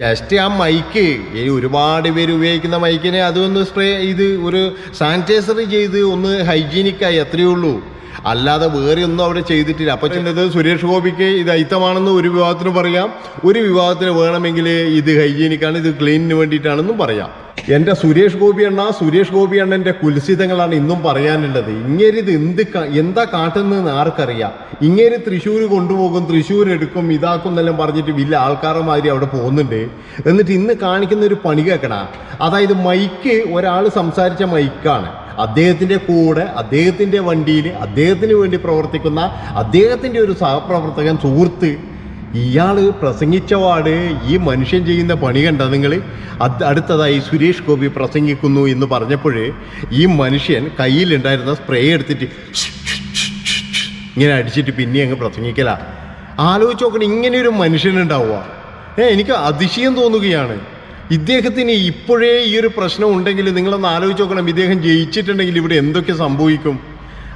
Just ആ mic. ഈ ഒരുപാട് പേര് ഉപയോഗിക്കുന്ന മൈക്കിനെ അതൊന്ന് സ്പ്രേ ഇത് ഒരു സാനിറ്റൈസർ ചെയ്ത് ഒന്ന് ഹൈജീനിക്കായി അത്രയേ ഉള്ളൂ. അല്ലാതെ വേറെ ഒന്നും അവിടെ ചെയ്തിട്ടില്ല. അപ്പൊ ചെന്നത് സുരേഷ് ഗോപിക്ക് ഇത് അയിത്തമാണെന്ന് ഒരു വിഭാഗത്തിന് പറയാം. ഒരു വിഭാഗത്തിന് വേണമെങ്കിൽ ഇത് ഹൈജീനിക്കാണ് ഇത് ക്ലീനിന് വേണ്ടിയിട്ടാണെന്നും പറയാം. എന്റെ സുരേഷ് ഗോപി അണ്ണ സുരേഷ് ഗോപി അണ്ണന്റെ കുൽസിതങ്ങളാണ് ഇന്നും പറയാനുള്ളത്. ഇങ്ങേരിത് എന്ത് എന്താ കാട്ടുന്നതെന്ന് ആർക്കറിയാം. ഇങ്ങേര് തൃശ്ശൂർ കൊണ്ടുപോകും തൃശ്ശൂർ എടുക്കും ഇതാക്കും എന്നെല്ലാം പറഞ്ഞിട്ട് വലിയ ആൾക്കാരെ മാതിരി അവിടെ പോകുന്നുണ്ട്. എന്നിട്ട് ഇന്ന് കാണിക്കുന്ന ഒരു പണി കേൾക്കണ അതായത് മൈക്ക് ഒരാൾ സംസാരിച്ച മൈക്കാണ്. അദ്ദേഹത്തിന്റെ കൂടെ അദ്ദേഹത്തിന്റെ വണ്ടിയിൽ അദ്ദേഹത്തിന് വേണ്ടി പ്രവർത്തിക്കുന്ന അദ്ദേഹത്തിന്റെ ഒരു സഹപ്രവർത്തകൻ സുഹൃത്ത് ഇയാൾ പ്രസംഗിച്ച പാട് ഈ മനുഷ്യൻ ചെയ്യുന്ന പണി കണ്ട നിങ്ങൾ അടുത്തതായി സുരേഷ് ഗോപി പ്രസംഗിക്കുന്നു എന്ന് പറഞ്ഞപ്പോൾ ഈ മനുഷ്യൻ കയ്യിലുണ്ടായിരുന്ന സ്പ്രേ എടുത്തിട്ട് ഇങ്ങനെ അടിച്ചിട്ട് പിന്നെ അങ്ങ് പ്രസംഗിക്കല. ആലോചിച്ച് നോക്കണം ഇങ്ങനെ ഒരു മനുഷ്യനുണ്ടാവുക ഏ എനിക്ക് അതിശയം തോന്നുകയാണ്. ഇദ്ദേഹത്തിന് ഇപ്പോഴേ ഈ ഒരു പ്രശ്നം ഉണ്ടെങ്കിൽ നിങ്ങളൊന്ന് ആലോചിച്ച് നോക്കണം ഇദ്ദേഹം ജയിച്ചിട്ടുണ്ടെങ്കിൽ ഇവിടെ എന്തൊക്കെ സംഭവിക്കും?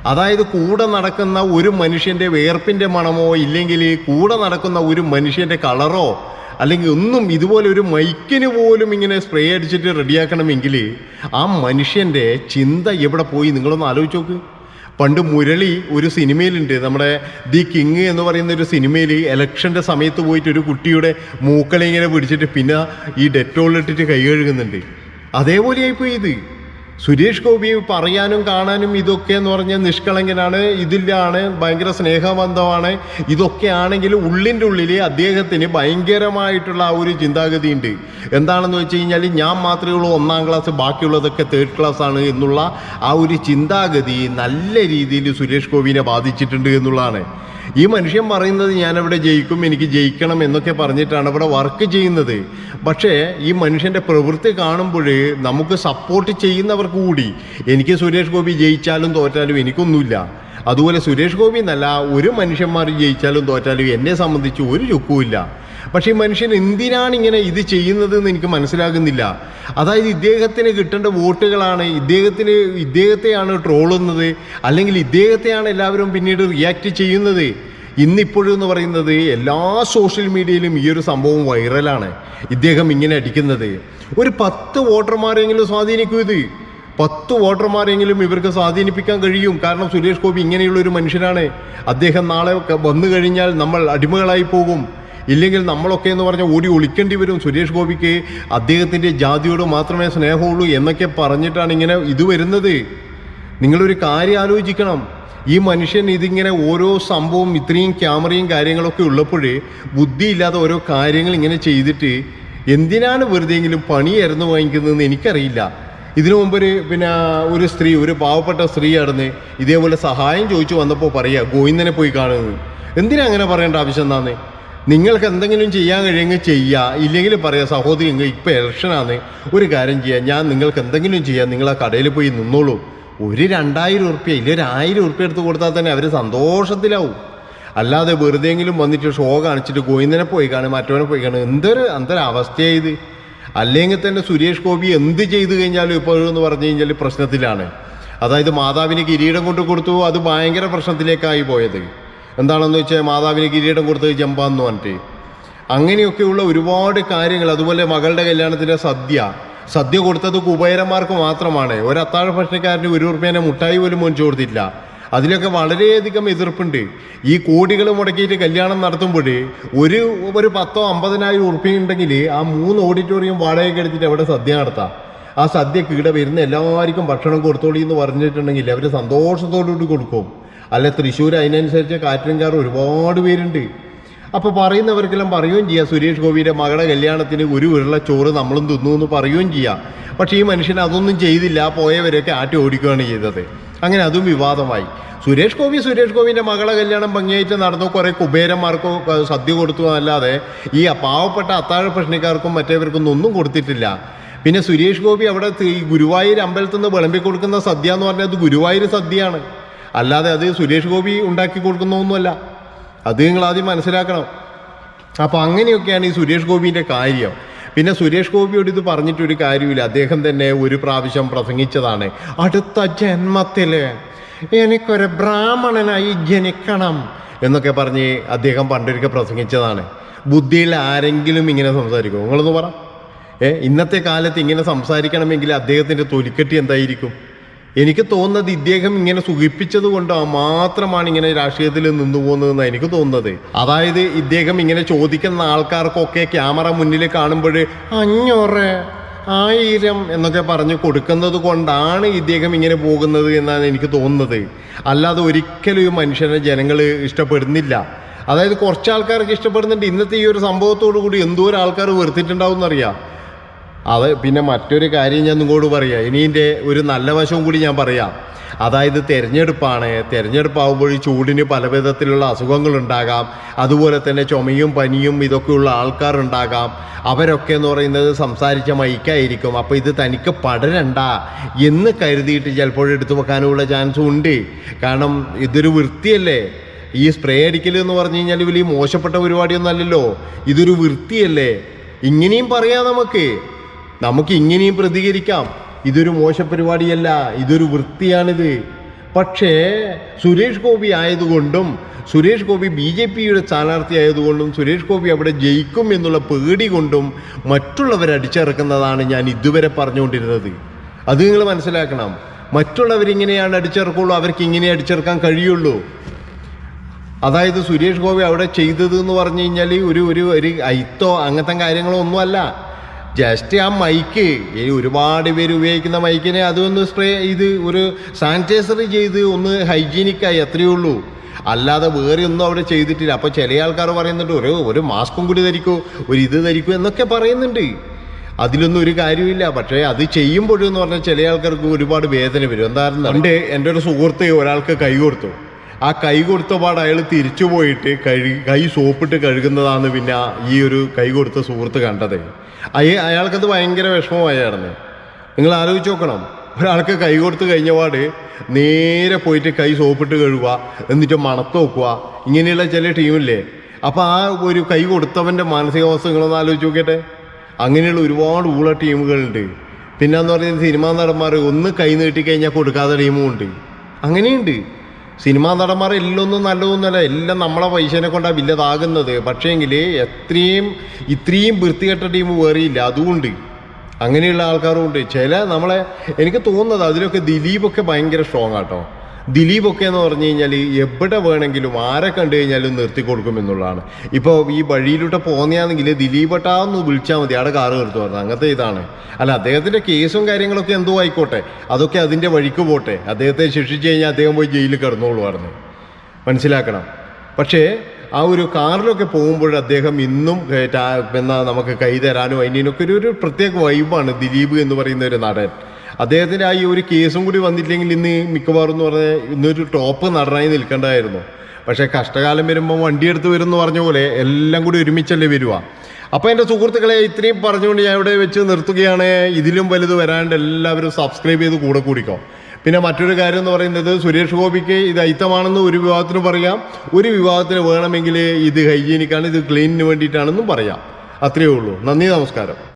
അതായത് കൂടെ നടക്കുന്ന ഒരു മനുഷ്യന്റെ വേർപ്പിന്റെ മണമോ ഇല്ലെങ്കിൽ കൂടെ നടക്കുന്ന ഒരു മനുഷ്യന്റെ കളറോ അല്ലെങ്കിൽ ഒന്നും ഇതുപോലെ ഒരു മൈക്കിന് പോലും ഇങ്ങനെ സ്പ്രേ അടിച്ചിട്ട് റെഡിയാക്കണമെങ്കിൽ ആ മനുഷ്യന്റെ ചിന്ത എവിടെ പോയി? നിങ്ങളൊന്ന് ആലോചിച്ച് നോക്ക്. പണ്ട് മുരളി ഒരു സിനിമയിലുണ്ട്. നമ്മുടെ ദി കിങ് എന്ന് പറയുന്ന ഒരു സിനിമയിൽ ഇലക്ഷന്റെ സമയത്ത് പോയിട്ട് ഒരു കുട്ടിയുടെ മൂക്കളെ ഇങ്ങനെ പിടിച്ചിട്ട് പിന്നെ ഈ ഡെറ്റോൾ ഇട്ടിട്ട് കൈ കഴുകുന്നുണ്ട്. അതേപോലെയായിപ്പോയി ഇത്. സുരേഷ് ഗോപി പറയാനും കാണാനും ഇതൊക്കെ എന്ന് പറഞ്ഞാൽ നിഷ്കളങ്കനാണ് ഇതിലാണ് ഭയങ്കര സ്നേഹബന്ധമാണ്. ഇതൊക്കെ ആണെങ്കിൽ ഉള്ളിന്റെ ഉള്ളിൽ അദ്ദേഹത്തിന് ഭയങ്കരമായിട്ടുള്ള ആ ഒരു ചിന്താഗതി ഉണ്ട് എന്താണെന്ന് വെച്ച് കഴിഞ്ഞാൽ ഞാൻ മാത്രമേ ഉള്ളൂ ഒന്നാം ക്ലാസ് ബാക്കിയുള്ളതൊക്കെ തേർഡ് ക്ലാസ് ആണ് എന്നുള്ള ആ ഒരു ചിന്താഗതി നല്ല രീതിയിൽ സുരേഷ് ഗോപിനെ ബാധിച്ചിട്ടുണ്ട് എന്നുള്ളതാണ്. ഈ മനുഷ്യൻ പറയുന്നത് ഞാനവിടെ ജയിക്കും എനിക്ക് ജയിക്കണം എന്നൊക്കെ പറഞ്ഞിട്ടാണ് അവിടെ വർക്ക് ചെയ്യുന്നത്. പക്ഷേ ഈ മനുഷ്യന്റെ പ്രവൃത്തി കാണുമ്പോൾ നമുക്ക് സപ്പോർട്ട് ചെയ്യുന്നവർ കൂടി എനിക്ക് സുരേഷ് ഗോപി ജയിച്ചാലും തോറ്റാലും എനിക്കൊന്നുമില്ല. അതുപോലെ സുരേഷ് ഗോപി എന്നല്ല ഒരു മനുഷ്യന്മാർ ജയിച്ചാലും തോറ്റാലും എന്നെ സംബന്ധിച്ച് ഒരു ചുക്കുമില്ല പക്ഷേ ഈ മനുഷ്യൻ എന്തിനാണ് ഇങ്ങനെ ഇത് ചെയ്യുന്നതെന്ന് എനിക്ക് മനസ്സിലാകുന്നില്ല. അതായത് ഇദ്ദേഹത്തിന് കിട്ടേണ്ട വോട്ടുകളാണ് ഇദ്ദേഹത്തിന് ഇദ്ദേഹത്തെയാണ് ട്രോളുന്നത് അല്ലെങ്കിൽ ഇദ്ദേഹത്തെയാണ് എല്ലാവരും പിന്നീട് റിയാക്ട് ചെയ്യുന്നത്. ഇന്നിപ്പോഴും എന്ന് പറയുന്നത് എല്ലാ സോഷ്യൽ മീഡിയയിലും ഈ ഒരു സംഭവം വൈറലാണ് ഇദ്ദേഹം ഇങ്ങനെ അടിക്കുന്നത്. ഒരു പത്ത് വോട്ടർമാരെങ്കിലും സ്വാധീനിക്കൂ ഇത്. പത്ത് വോട്ടർമാരെങ്കിലും ഇവർക്ക് സ്വാധീനിപ്പിക്കാൻ കഴിയും. കാരണം സുരേഷ് ഗോപി ഇങ്ങനെയുള്ള ഒരു മനുഷ്യനാണ്. അദ്ദേഹം നാളെ വന്നു കഴിഞ്ഞാൽ നമ്മൾ അടിമകളായി പോകും. ഇല്ലെങ്കിൽ നമ്മളൊക്കെ എന്ന് പറഞ്ഞാൽ ഓടി ഒളിക്കേണ്ടി വരും സുരേഷ് ഗോപിക്ക്. അദ്ദേഹത്തിന്റെ ജാതിയോട് മാത്രമേ സ്നേഹമുള്ളൂ എന്നൊക്കെ പറഞ്ഞിട്ടാണ് ഇങ്ങനെ ഇത് വരുന്നത്. നിങ്ങളൊരു കാര്യം ആലോചിക്കണം. ഈ മനുഷ്യൻ ഇതിങ്ങനെ ഓരോ സംഭവം ഇത്രയും ക്യാമറയും കാര്യങ്ങളൊക്കെ ഉള്ളപ്പോഴേ ബുദ്ധിയില്ലാതെ ഓരോ കാര്യങ്ങൾ ഇങ്ങനെ ചെയ്തിട്ട് എന്തിനാണ് വെറുതെയെങ്കിലും പണിയായിരുന്നു വാങ്ങിക്കുന്നതെന്ന് എനിക്കറിയില്ല. ഇതിനു മുമ്പ് ഒരു പിന്നെ ഒരു സ്ത്രീ ഒരു പാവപ്പെട്ട സ്ത്രീ ആയിരുന്നു. ഇതേപോലെ സഹായം ചോദിച്ചു വന്നപ്പോൾ പറയുക ഗോവിന്ദനെ പോയി കാണുന്നത് എന്തിനാ അങ്ങനെ പറയേണ്ട ആവശ്യം എന്താന്ന്? നിങ്ങൾക്ക് എന്തെങ്കിലും ചെയ്യാൻ കഴിയുമെങ്കിൽ ചെയ്യുക ഇല്ലെങ്കിൽ പറയാം സഹോദരി എങ്കിൽ ഇപ്പം ഇലക്ഷനാണ് ഒരു കാര്യം ചെയ്യുക ഞാൻ നിങ്ങൾക്ക് എന്തെങ്കിലും ചെയ്യാം. നിങ്ങൾ ആ കടയിൽ പോയി നിന്നോളൂ. ഒരു രണ്ടായിരം ഉറുപ്പ്യ ഇല്ല ഒരു ആയിരം ഉറുപ്പ്യ എടുത്ത് കൊടുത്താൽ തന്നെ അവർ സന്തോഷത്തിലാവും. അല്ലാതെ വെറുതെങ്കിലും വന്നിട്ട് ഷോ കാണിച്ചിട്ട് ഗോവിന്ദനെ പോയി കാണും മറ്റവനെ പോയി കാണും. എന്തൊരു എന്തൊരു അവസ്ഥയായത് അല്ലെങ്കിൽ തന്നെ സുരേഷ് ഗോപി എന്ത് ചെയ്തു കഴിഞ്ഞാലും ഇപ്പോഴും എന്ന് പറഞ്ഞു കഴിഞ്ഞാൽ പ്രശ്നത്തിലാണ്. അതായത് മാതാവിന് കിരീടം കൊണ്ട് കൊടുത്തു അത് ഭയങ്കര പ്രശ്നത്തിലേക്കായി പോയത്. എന്താണെന്ന് വെച്ചാൽ മാതാവിന് കിരീടം കൊടുത്തത് ജമ്പാന്ന് പറഞ്ഞിട്ട്. അങ്ങനെയൊക്കെയുള്ള ഒരുപാട് കാര്യങ്ങൾ അതുപോലെ മകളുടെ കല്യാണത്തിന്റെ സദ്യ. സദ്യ കൊടുത്തത് കുബേരന്മാർക്ക് മാത്രമാണ്. ഒരു അത്താഴ ഭക്ഷണക്കാരന് ഒരു റുപ്യേനെ മുട്ടായി പോലും മേടിച്ചു കൊടുത്തില്ല അതിലൊക്കെ വളരെയധികം എതിർപ്പുണ്ട്. ഈ കോടികൾ മുടക്കിയിട്ട് കല്യാണം നടത്തുമ്പോൾ ഒരു ഒരു പത്തോ അമ്പതിനായിരം ഉറുപ്പ്യ ഉണ്ടെങ്കിൽ ആ മൂന്ന് ഓഡിറ്റോറിയം വാടകയ്ക്ക് എടുത്തിട്ട് അവിടെ സദ്യ നടത്താം. ആ സദ്യ ഇവിടെ വരുന്ന എല്ലാവർക്കും ഭക്ഷണം കൊടുത്തോളി എന്ന് പറഞ്ഞിട്ടുണ്ടെങ്കിൽ അവർ സന്തോഷത്തോടുകൂടി കൊടുക്കും. അല്ല തൃശ്ശൂർ അതിനനുസരിച്ച് കാറ്ററിംഗുകാർ ഒരുപാട് പേരുണ്ട്. അപ്പോൾ പറയുന്നവർക്കെല്ലാം പറയുകയും ചെയ്യാം. സുരേഷ് ഗോപിയുടെ മകളുടെ കല്യാണത്തിന് ഒരു ഉരുള ചോറ് നമ്മളും തിന്നു എന്ന് പറയുകയും ചെയ്യാം. പക്ഷേ ഈ മനുഷ്യൻ അതൊന്നും ചെയ്തില്ല. പോയവരൊക്കെ ആട്ടി ഓടിക്കുകയാണ് ചെയ്തത്. അങ്ങനെ അതും വിവാദമായി. സുരേഷ് ഗോപി സുരേഷ് ഗോപിന്റെ മകളെ കല്യാണം ഭംഗിയായിട്ട് നടന്നു. കുറേ കുബേരന്മാർക്കോ സദ്യ കൊടുത്തു അല്ലാതെ ഈ പാവപ്പെട്ട അത്താഴ പ്രശ്നക്കാർക്കും മറ്റേവർക്കൊന്നും ഒന്നും കൊടുത്തിട്ടില്ല. പിന്നെ സുരേഷ് ഗോപി അവിടെ ഈ ഗുരുവായൂർ അമ്പലത്തിൽ നിന്ന് വിളമ്പി കൊടുക്കുന്ന സദ്യ എന്ന് പറഞ്ഞാൽ അത് ഗുരുവായൂർ സദ്യയാണ്. അല്ലാതെ അത് സുരേഷ് ഗോപി ഉണ്ടാക്കി കൊടുക്കുന്നൊന്നുമല്ല അത് നിങ്ങൾ ആദ്യം മനസ്സിലാക്കണം. അപ്പോൾ അങ്ങനെയൊക്കെയാണ് ഈ സുരേഷ് ഗോപിന്റെ കാര്യം. പിന്നെ സുരേഷ് ഗോപിയോട് ഇത് പറഞ്ഞിട്ടൊരു കാര്യമില്ല. അദ്ദേഹം തന്നെ ഒരു പ്രാവശ്യം പ്രസംഗിച്ചതാണ്. അടുത്ത ജന്മത്തിൽ എനിക്കൊരു ബ്രാഹ്മണനായി ജനിക്കണം എന്നൊക്കെ പറഞ്ഞ് അദ്ദേഹം പണ്ടൊരിക്കൽ പ്രസംഗിച്ചതാണ്. ബുദ്ധിയിൽ ആരെങ്കിലും ഇങ്ങനെ സംസാരിക്കും? നിങ്ങളൊന്ന് പറ. ഏ ഇന്നത്തെ കാലത്ത് ഇങ്ങനെ സംസാരിക്കണമെങ്കിൽ അദ്ദേഹത്തിന്റെ തൊലിക്കെട്ടി എന്തായിരിക്കും? എനിക്ക് തോന്നുന്നത് ഇദ്ദേഹം ഇങ്ങനെ സുഖിപ്പിച്ചത് കൊണ്ട് മാത്രമാണ് ഇങ്ങനെ രാഷ്ട്രീയത്തിൽ നിന്നു പോകുന്നതെന്ന് എനിക്ക് തോന്നുന്നത്. അതായത് ഇദ്ദേഹം ഇങ്ങനെ ചോദിക്കുന്ന ആൾക്കാർക്കൊക്കെ ക്യാമറ മുന്നിൽ കാണുമ്പോൾ അഞ്ഞൂറ് ആയിരം എന്നൊക്കെ പറഞ്ഞ് കൊടുക്കുന്നത് കൊണ്ടാണ് ഇദ്ദേഹം ഇങ്ങനെ പോകുന്നത് എന്നാണ് എനിക്ക് തോന്നുന്നത്. അല്ലാതെ ഒരിക്കലും ഈ മനുഷ്യനെ ജനങ്ങൾ ഇഷ്ടപ്പെടുന്നില്ല. അതായത് കുറച്ച് ആൾക്കാർക്ക് ഇഷ്ടപ്പെടുന്നുണ്ട്. ഇന്നത്തെ ഈ ഒരു സംഭവത്തോടു കൂടി എന്തോരം ആൾക്കാർ വെറുത്തിട്ടുണ്ടാവും എന്നറിയാം അത് പിന്നെ മറ്റൊരു കാര്യം ഞാൻ നിങ്ങളോട് പറയാം. ഇനി ഒരു നല്ല വശവും കൂടി ഞാൻ പറയാം. അതായത് തിരഞ്ഞെടുപ്പാണ്. തിരഞ്ഞെടുപ്പാകുമ്പോൾ ചൂടിന് പല വിധത്തിലുള്ള അസുഖങ്ങളുണ്ടാകാം അതുപോലെ തന്നെ ചുമയും പനിയും ഇതൊക്കെയുള്ള ആൾക്കാരുണ്ടാകാം അവരൊക്കെ എന്ന് പറയുന്നത് സംസാരിച്ച മൈക്കായിരിക്കും. അപ്പോൾ ഇത് തനിക്ക് പടരണ്ട എന്ന് കരുതിയിട്ട് ചിലപ്പോൾ എടുത്തു വെക്കാനുള്ള ചാൻസും ഉണ്ട്. കാരണം ഇതൊരു വൃത്തിയല്ലേ? ഈ സ്പ്രേ അടിക്കൽ എന്ന് പറഞ്ഞു കഴിഞ്ഞാൽ വലിയ മോശപ്പെട്ട പരിപാടിയൊന്നും അല്ലല്ലോ. ഇതൊരു വൃത്തിയല്ലേ? ഇങ്ങനെയും പറയാം നമുക്ക്. നമുക്ക് ഇങ്ങനെയും പ്രതികരിക്കാം. ഇതൊരു മോശപരിപാടിയല്ല ഇതൊരു വൃത്തിയാണിത്. പക്ഷേ സുരേഷ് ഗോപി ആയതുകൊണ്ടും സുരേഷ് ഗോപി ബി ജെ പിയുടെ സ്ഥാനാർത്ഥി ആയതുകൊണ്ടും സുരേഷ് ഗോപി അവിടെ ജയിക്കും എന്നുള്ള പേടി കൊണ്ടും മറ്റുള്ളവരെ അടിച്ചിറക്കുന്നതാണ് ഞാൻ ഇതുവരെ പറഞ്ഞുകൊണ്ടിരുന്നത്. അത് നിങ്ങൾ മനസ്സിലാക്കണം. മറ്റുള്ളവരിങ്ങനെയാണ് അടിച്ചിറക്കുള്ളൂ അവർക്ക് ഇങ്ങനെ അടിച്ചിറക്കാൻ കഴിയുള്ളൂ. അതായത് സുരേഷ് ഗോപി അവിടെ ചെയ്തത് എന്ന് പറഞ്ഞു കഴിഞ്ഞാൽ ഒരു ഒരു ഒരു ഐത്തോ അങ്ങനത്തെ കാര്യങ്ങളോ ഒന്നുമല്ല. ജസ്റ്റ് ആ മൈക്ക് ഈ ഒരുപാട് പേര് ഉപയോഗിക്കുന്ന മൈക്കിനെ അതൊന്ന് സ്പ്രേ ഇത് ഒരു സാനിറ്റൈസർ ചെയ്ത് ഒന്ന് ഹൈജീനിക്കായി അത്രയേ ഉള്ളൂ. അല്ലാതെ വേറെ ഒന്നും അവിടെ ചെയ്തിട്ടില്ല. അപ്പോൾ ചില ആൾക്കാർ പറയുന്നുണ്ട് ഒരു ഒരു മാസ്കും കൂടി ധരിക്കൂ ഒരു ഇത് ധരിക്കൂ എന്നൊക്കെ പറയുന്നുണ്ട്. അതിലൊന്നും ഒരു കാര്യമില്ല പക്ഷേ അത് ചെയ്യുമ്പോഴെന്ന് പറഞ്ഞാൽ ചില ആൾക്കാർക്ക് ഒരുപാട് വേദന വരും. എന്തായാലും എന്റെ ഒരു സുഹൃത്ത് ഒരാൾക്ക് കൈ കൊടുത്തു. ആ കൈ കൊടുത്ത പാട് അയാൾ തിരിച്ചു പോയിട്ട് കഴുകി കൈ സോപ്പിട്ട് കഴുകുന്നതാണ് പിന്നെ ഈ ഒരു കൈ കൊടുത്ത സുഹൃത്ത് കണ്ടത്. അയ അയാൾക്കത് ഭയങ്കര വിഷമമായിരുന്നു. നിങ്ങൾ ആലോചിച്ച് നോക്കണം. ഒരാൾക്ക് കൈ കൊടുത്ത് കഴിഞ്ഞ പാട് നേരെ പോയിട്ട് കൈ സോപ്പിട്ട് കഴുകുക എന്നിട്ട് മണത്ത് നോക്കുക. ഇങ്ങനെയുള്ള ചില ടീമില്ലേ. അപ്പോൾ ആ ഒരു കൈ കൊടുത്തവന്റെ മാനസികാവസ്ഥ നിങ്ങളൊന്ന് ആലോചിച്ച് നോക്കിയട്ടെ. അങ്ങനെയുള്ള ഒരുപാട് ഊള ടീമുകളുണ്ട്. പിന്നെ എന്ന് പറയുന്നത് സിനിമാ നടന്മാർ ഒന്ന് കൈ നീട്ടിക്കഴിഞ്ഞാൽ കൊടുക്കാത്ത ടീമും ഉണ്ട്. അങ്ങനെയുണ്ട്. സിനിമാ നടന്മാർ എല്ലൊന്നും നല്ലതൊന്നുമല്ല. എല്ലാം നമ്മളെ പൈസനെ കൊണ്ടാണ് വലുതാകുന്നത് പക്ഷേങ്കിൽ എത്രയും ഇത്രയും വൃത്തികെട്ട ടീം വേറിയില്ല. അതുകൊണ്ട് അങ്ങനെയുള്ള ആൾക്കാരും ഉണ്ട് ചില നമ്മളെ എനിക്ക് തോന്നുന്നത് അതിലൊക്കെ ദിലീപൊക്കെ ഭയങ്കര സ്ട്രോങ് ആട്ടോ ദിലീപൊക്കെ എന്ന് പറഞ്ഞു കഴിഞ്ഞാൽ എവിടെ വേണമെങ്കിലും ആരെ കണ്ടു കഴിഞ്ഞാലും നിർത്തി കൊടുക്കും എന്നുള്ളതാണ്. ഇപ്പോൾ ഈ വഴിയിലൂടെ പോകുന്നതാണെങ്കിൽ ദിലീപട്ടാന്ന് വിളിച്ചാൽ മതി അവിടെ കാറ് നിർത്തി പറഞ്ഞത് അങ്ങനത്തെ ഇതാണ്. അല്ല അദ്ദേഹത്തിന്റെ കേസും കാര്യങ്ങളൊക്കെ എന്തോ ആയിക്കോട്ടെ അതൊക്കെ അതിന്റെ വഴിക്ക് പോട്ടെ. അദ്ദേഹത്തെ ശിക്ഷിച്ചു കഴിഞ്ഞാൽ അദ്ദേഹം പോയി ജയിലിൽ കിടന്നോളൂ പറഞ്ഞു മനസ്സിലാക്കണം. പക്ഷേ ആ ഒരു കാറിലൊക്കെ പോകുമ്പോൾ അദ്ദേഹം ഇന്നും എന്നാ നമുക്ക് കൈ തരാനും അതിനൊക്കെ ഒരു ഒരു പ്രത്യേക വൈബാണ് ദിലീപ് എന്ന് പറയുന്ന ഒരു നടൻ. അദ്ദേഹത്തിന്റെ ആ ഈ ഒരു കേസും കൂടി വന്നില്ലെങ്കിൽ ഇന്ന് മിക്കവാറും എന്ന് പറഞ്ഞാൽ ഇന്നൊരു ടോപ്പ് നടനായി നിൽക്കേണ്ടതായിരുന്നു. പക്ഷേ കഷ്ടകാലം വരുമ്പോൾ വണ്ടിയെടുത്ത് വരും എന്ന് പറഞ്ഞ പോലെ എല്ലാം കൂടി ഒരുമിച്ചല്ലേ വരുക അപ്പോൾ എന്റെ സുഹൃത്തുക്കളെ ഇത്രയും പറഞ്ഞുകൊണ്ട് ഞാൻ ഇവിടെ വെച്ച് നിർത്തുകയാണ്. ഇതിലും വലുത് വരാണ്ട് എല്ലാവരും സബ്സ്ക്രൈബ് ചെയ്ത് കൂടെ കൂടിക്കോ. പിന്നെ മറ്റൊരു കാര്യം എന്ന് പറയുന്നത് സുരേഷ് ഗോപിക്ക് ഇത് അയിത്തമാണെന്ന് ഒരു വിഭാഗത്തിന് പറയാം. ഒരു വിഭാഗത്തിന് വേണമെങ്കിൽ ഇത് ഹൈജീനിക്കാണ് ഇത് ക്ലീനിന് വേണ്ടിയിട്ടാണെന്നും പറയാം. അത്രയേ ഉള്ളൂ. നന്ദി നമസ്കാരം.